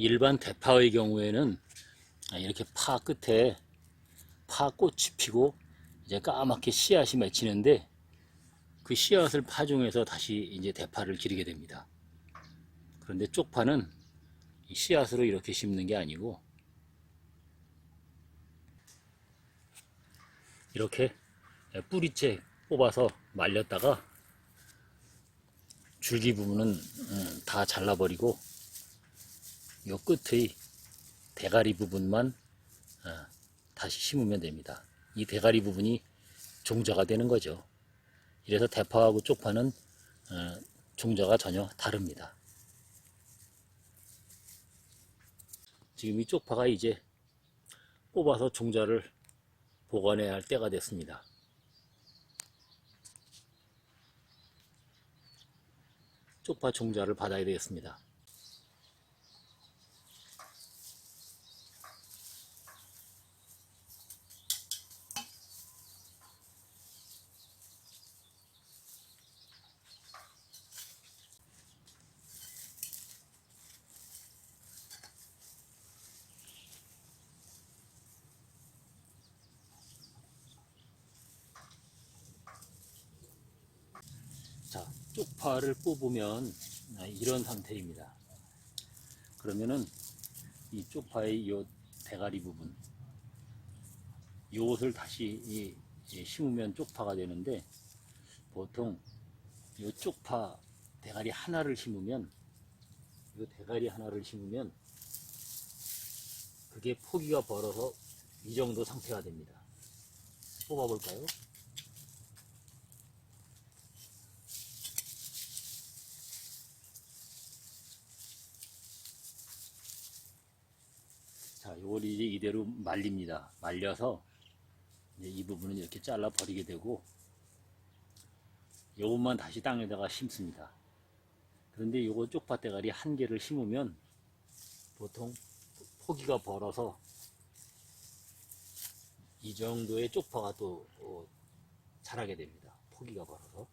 일반 대파의 경우에는 이렇게 파 끝에 파 꽃이 피고 이제 까맣게 씨앗이 맺히는데 그 씨앗을 파종해서 다시 이제 대파를 기르게 됩니다. 그런데 쪽파는 이 씨앗으로 이렇게 심는 게 아니고 이렇게 뿌리째 뽑아서 말렸다가 줄기 부분은 음, 다 잘라버리고 요 끝의 대가리 부분만 어, 다시 심으면 됩니다. 이 대가리 부분이 종자가 되는 거죠. 이래서 대파하고 쪽파는 어, 종자가 전혀 다릅니다. 지금 이 쪽파가 이제 뽑아서 종자를 보관해야 할 때가 됐습니다. 쪽파 종자를 받아야 되겠습니다. 자, 쪽파를 뽑으면 아, 이런 상태입니다. 그러면은 이 쪽파의 요 대가리 부분, 요것을 다시 이- 이 심으면 쪽파가 되는데 보통 요 쪽파 대가리 하나를 심으면 요 대가리 하나를 심으면 그게 포기가 벌어서 이 정도 상태가 됩니다. 뽑아볼까요? 요걸 이제 이대로 말립니다. 말려서 이 부분은 이렇게 잘라 버리게 되고 요것만 다시 땅에다가 심습니다. 그런데 요거 쪽파 대가리 한 개를 심으면 보통 포기가 벌어서 이 정도의 쪽파가 또 어, 자라게 됩니다. 포기가 벌어서.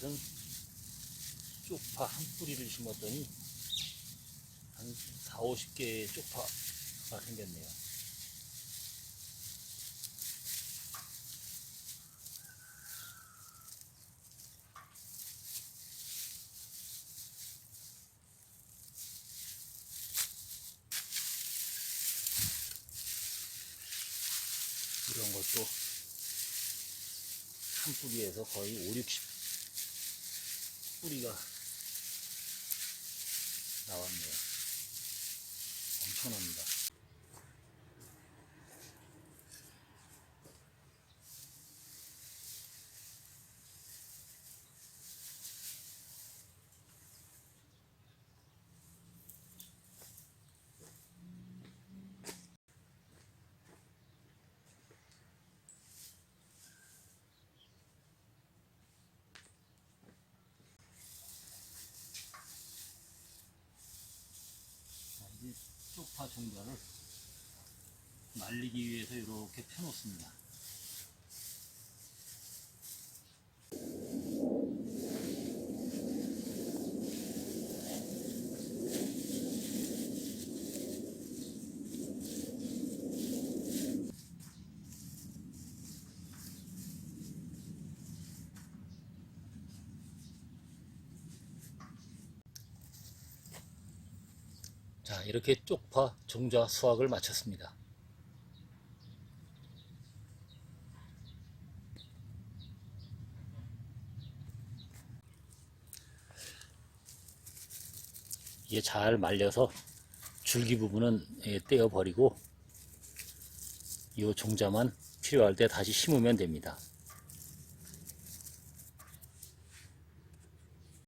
것은 쪽파 한 뿌리를 심었더니 한 4, 50개의 쪽파가 생겼네요. 이런 것도 한 뿌리에서 거의 5, 60 뿌리가 나왔네요. 엄청납니다. 쪽파 종자를 말리기 위해서 이렇게 펴놓습니다. 자, 이렇게 쪽파, 종자 수확을 마쳤습니다. 이게 잘 말려서 줄기 부분은 예, 떼어 버리고 이 종자만 필요할 때 다시 심으면 됩니다.